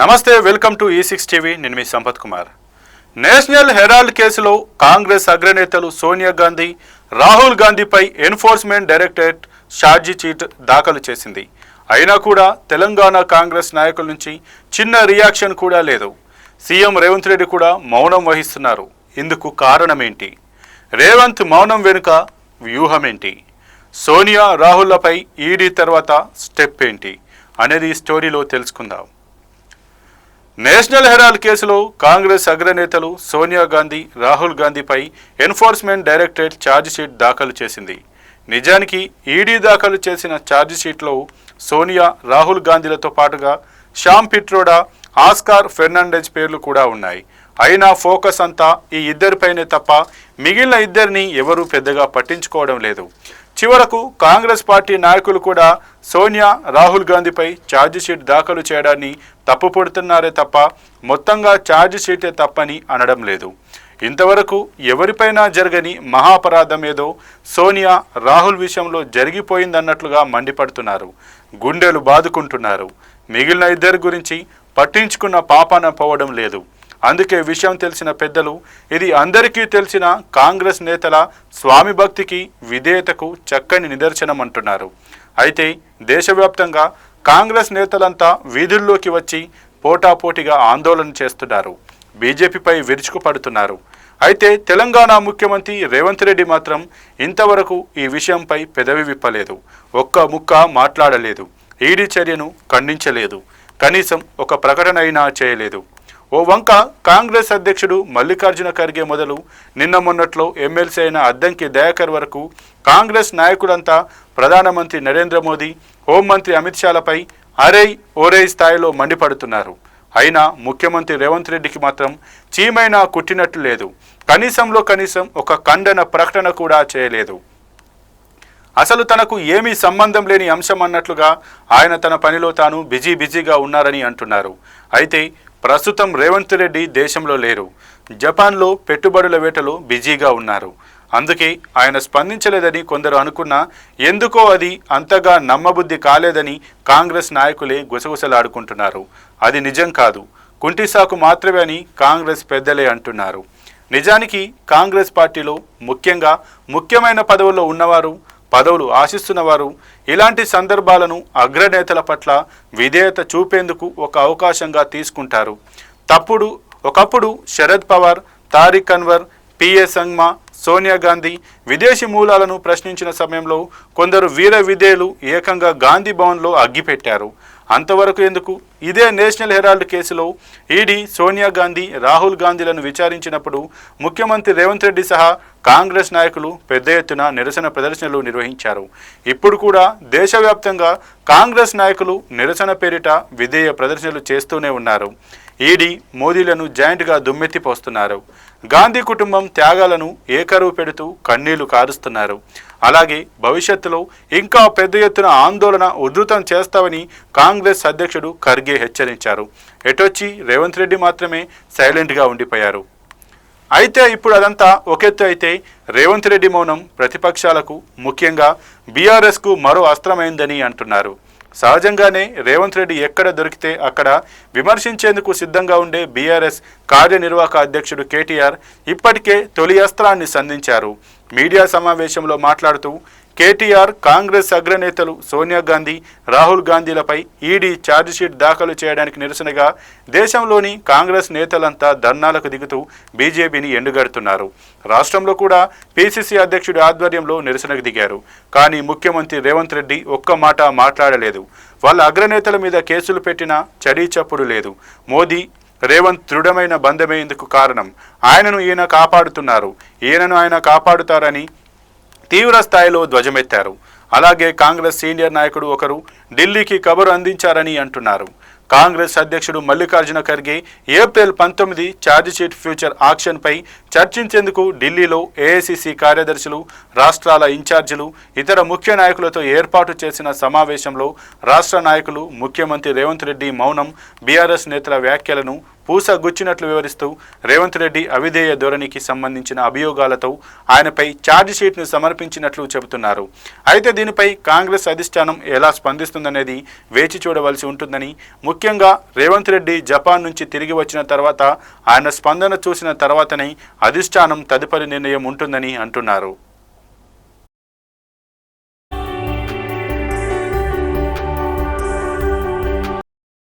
నమస్తే welcome to ఈ six TV నేను మీ సంపత్ కుమార్. నేషనల్ హెరాల్డ్ కేసులో కాంగ్రెస్ అగ్రనేతలు సోనియా గాంధీ రాహుల్ గాంధీపై ఎన్ఫోర్స్మెంట్ డైరెక్టరేట్ ఛార్జీ చీట్ దాఖలు చేసింది. అయినా కూడా తెలంగాణ కాంగ్రెస్ నాయకుల నుంచి చిన్న రియాక్షన్ కూడా లేదు. సీఎం రేవంత్ రెడ్డి కూడా మౌనం వహిస్తున్నారు. ఇందుకు కారణమేంటి? రేవంత్ మౌనం వెనుక వ్యూహమేంటి? సోనియా రాహుల్లపై ఈడీ తర్వాత స్టెప్ ఏంటి? అనేది ఈ స్టోరీలో తెలుసుకుందాం. నేషనల్ హెరాల్డ్ కేసులో కాంగ్రెస్ అగ్రనేతలు సోనియా గాంధీ రాహుల్ గాంధీపై ఎన్ఫోర్స్మెంట్ డైరెక్టరేట్ ఛార్జిషీట్ దాఖలు చేసింది. నిజానికి ఈడీ దాఖలు చేసిన ఛార్జిషీట్లో సోనియా రాహుల్ గాంధీలతో పాటుగా శ్యామ్ పిట్రోడా ఆస్కార్ ఫెర్నాండెజ్ పేర్లు కూడా ఉన్నాయి. అయినా ఫోకస్ అంతా ఈ ఇద్దరిపైనే తప్ప మిగిలిన ఇద్దరిని ఎవరూ పెద్దగా పట్టించుకోవడం లేదు. చివరకు కాంగ్రెస్ పార్టీ నాయకులు కూడా సోనియా రాహుల్ గాంధీపై ఛార్జిషీట్ దాఖలు చేయడాన్ని తప్పుపడుతున్నారే తప్ప మొత్తంగా ఛార్జిషీటే తప్పని అనడం లేదు. ఇంతవరకు ఎవరిపైనా జరగని మహాపరాధం ఏదో సోనియా రాహుల్ విషయంలో జరిగిపోయిందన్నట్లుగా మండిపడుతున్నారు. గుండెలు బాదుకుంటున్నారు. మిగిలిన ఇద్దరి గురించి పట్టించుకున్న పాపాన పోవడం లేదు. అందుకే విషయం తెలిసిన పెద్దలు ఇది అందరికీ తెలిసిన కాంగ్రెస్ నేతల స్వామి భక్తికి విధేయతకు చక్కని నిదర్శనం అంటున్నారు అయితే దేశవ్యాప్తంగా కాంగ్రెస్ నేతలంతా వీధుల్లోకి వచ్చి పోటాపోటీగా ఆందోళన చేస్తున్నారు. బీజేపీపై విరుచుకుపడుతున్నారు. అయితే తెలంగాణ ముఖ్యమంత్రి రేవంత్ రెడ్డి మాత్రం ఇంతవరకు ఈ విషయంపై పెదవి విప్పలేదు. ఒక్క ముక్క మాట్లాడలేదు. ఈడీ చర్యను ఖండించలేదు. కనీసం ఒక ప్రకటన అయినా చేయలేదు. ఓ వంక కాంగ్రెస్ అధ్యక్షుడు మల్లికార్జున ఖర్గే మొదలు నిన్న మొన్నట్లో ఎమ్మెల్సీ అయిన అద్దంకి దయాకర్ వరకు కాంగ్రెస్ నాయకులంతా ప్రధానమంత్రి నరేంద్ర మోదీ హోంమంత్రి అమిత్ షాలపై అరై ఓరై స్థాయిలో మండిపడుతున్నారు. అయినా ముఖ్యమంత్రి రేవంత్ రెడ్డికి మాత్రం చీమైనా కుట్టినట్లు లేదు. కనీసంలో కనీసం ఒక ఖండన ప్రకటన కూడా చేయలేదు. అసలు తనకు ఏమీ సంబంధం లేని అంశం అన్నట్లుగా ఆయన తన పనిలో తాను బిజీ బిజీగా ఉన్నారని అంటున్నారు. అయితే ప్రస్తుతం రేవంత్ రెడ్డి దేశంలో లేరు. జపాన్లో పెట్టుబడుల వేటలో బిజీగా ఉన్నారు. అందుకే ఆయన స్పందించలేదని కొందరు అనుకున్నా ఎందుకో అది అంతగా నమ్మబుద్ధి కాలేదని కాంగ్రెస్ నాయకులే గుసగుసలాడుకుంటున్నారు. అది నిజం కాదు. కుంటిసాకు మాత్రమే అని కాంగ్రెస్ పెద్దలే అంటున్నారు. నిజానికి కాంగ్రెస్ పార్టీలో ముఖ్యంగా ముఖ్యమైన పదవుల్లో ఉన్నవారు పదవులు ఆశిస్తున్నవారు ఇలాంటి సందర్భాలను అగ్రనేతల పట్ల విధేయత చూపేందుకు ఒక అవకాశంగా తీసుకుంటారు. తప్పుడు ఒకప్పుడు శరద్ పవార్ తారిక్ అన్వర్ పిఏ సంగ్మా సోనియా గాంధీ విదేశీ మూలాలను ప్రశ్నించిన సమయంలో కొందరు వీర విధేయులు ఏకంగా గాంధీ భవన్లో అగ్గిపెట్టారు. అంతవరకు ఎందుకు? ఇదే నేషనల్ హెరాల్డ్ కేసులో ఈడీ సోనియా గాంధీ రాహుల్ గాంధీలను విచారించినప్పుడు ముఖ్యమంత్రి రేవంత్ రెడ్డి సహా కాంగ్రెస్ నాయకులు పెద్ద ఎత్తున నిరసన ప్రదర్శనలు నిర్వహించారు. ఇప్పుడు కూడా దేశవ్యాప్తంగా కాంగ్రెస్ నాయకులు నిరసన పేరిట విధేయ ప్రదర్శనలు చేస్తూనే ఉన్నారు. ఈడీ మోదీలను జాయింట్గా దుమ్మెత్తిపోస్తున్నారు గాంధీ కుటుంబం త్యాగాలను ఏకరువు పెడుతూ కన్నీళ్ళు కారుస్తున్నారు. అలాగే భవిష్యత్తులో ఇంకా పెద్ద ఎత్తున ఆందోళన ఉధృతం చేస్తామని కాంగ్రెస్ అధ్యక్షుడు ఖర్గే హెచ్చరించారు. ఎటొచ్చి రేవంత్ రెడ్డి మాత్రమే సైలెంట్గా ఉండిపోయారు. అయితే ఇప్పుడు అదంతా ఒకెత్తు అయితే రేవంత్ రెడ్డి మౌనం ప్రతిపక్షాలకు ముఖ్యంగా బీఆర్ఎస్కు మరో అస్త్రమైందని అంటున్నారు. సహజంగానే రేవంత్ రెడ్డి ఎక్కడ దొరికితే అక్కడ విమర్శించేందుకు సిద్ధంగా ఉండే బీఆర్ఎస్ కార్యనిర్వాహక అధ్యక్షుడు కేటీఆర్ ఇప్పటికే తొలి అస్త్రాన్ని సంధించారు. మీడియా సమావేశంలో మాట్లాడుతూ కేటీఆర్ కాంగ్రెస్ అగ్రనేతలు సోనియా గాంధీ రాహుల్ గాంధీలపై ఈడీ ఛార్జిషీట్ దాఖలు చేయడానికి నిరసనగా దేశంలోని కాంగ్రెస్ నేతలంతా ధర్నాలకు దిగుతూ బీజేపీని ఎండుగడుతున్నారు. రాష్ట్రంలో కూడా పీసీసీ అధ్యక్షుడి ఆధ్వర్యంలో నిరసనకు దిగారు. కానీ ముఖ్యమంత్రి రేవంత్ రెడ్డి ఒక్క మాట మాట్లాడలేదు. వాళ్ళ అగ్రనేతల మీద కేసులు పెట్టినా చడీ చప్పుడు లేదు. మోదీ రేవంత్ దృఢమైన బంధమే ఇందుకు కారణం ఆయనను ఈయన కాపాడుతున్నారు. ఈయనను ఆయన కాపాడుతారని తీవ్ర స్థాయిలో ధ్వజమెత్తారు. అలాగే కాంగ్రెస్ సీనియర్ నాయకుడు ఒకరు ఢిల్లీకి కబురు అందించారని అంటున్నారు. కాంగ్రెస్ అధ్యక్షుడు మల్లికార్జున ఖర్గే ఏప్రిల్ పంతొమ్మిది ఛార్జిషీట్ ఫ్యూచర్ ఆక్షన్పై చర్చించేందుకు ఢిల్లీలో ఏఐసిసి కార్యదర్శులు రాష్ట్రాల ఇన్ఛార్జీలు ఇతర ముఖ్య నాయకులతో ఏర్పాటు చేసిన సమావేశంలో రాష్ట్ర నాయకులు ముఖ్యమంత్రి రేవంత్ రెడ్డి మౌనం బీఆర్ఎస్ నేతల వ్యాఖ్యలను పూస గుచ్చినట్లు వివరిస్తూ రేవంత్ రెడ్డి అవిధేయ ధోరణికి సంబంధించిన అభియోగాలతో ఆయనపై ఛార్జ్షీట్ను సమర్పించినట్లు చెబుతున్నారు. అయితే దీనిపై కాంగ్రెస్ అధిష్టానం ఎలా స్పందిస్తుందనేది వేచి చూడవలసి ఉంటుందని ముఖ్యంగా రేవంత్ రెడ్డి జపాన్ నుంచి తిరిగి వచ్చిన తర్వాత ఆయన స్పందన చూసిన తర్వాతనే అధిష్టానం తదుపరి నిర్ణయం ఉంటుందని అంటున్నారు.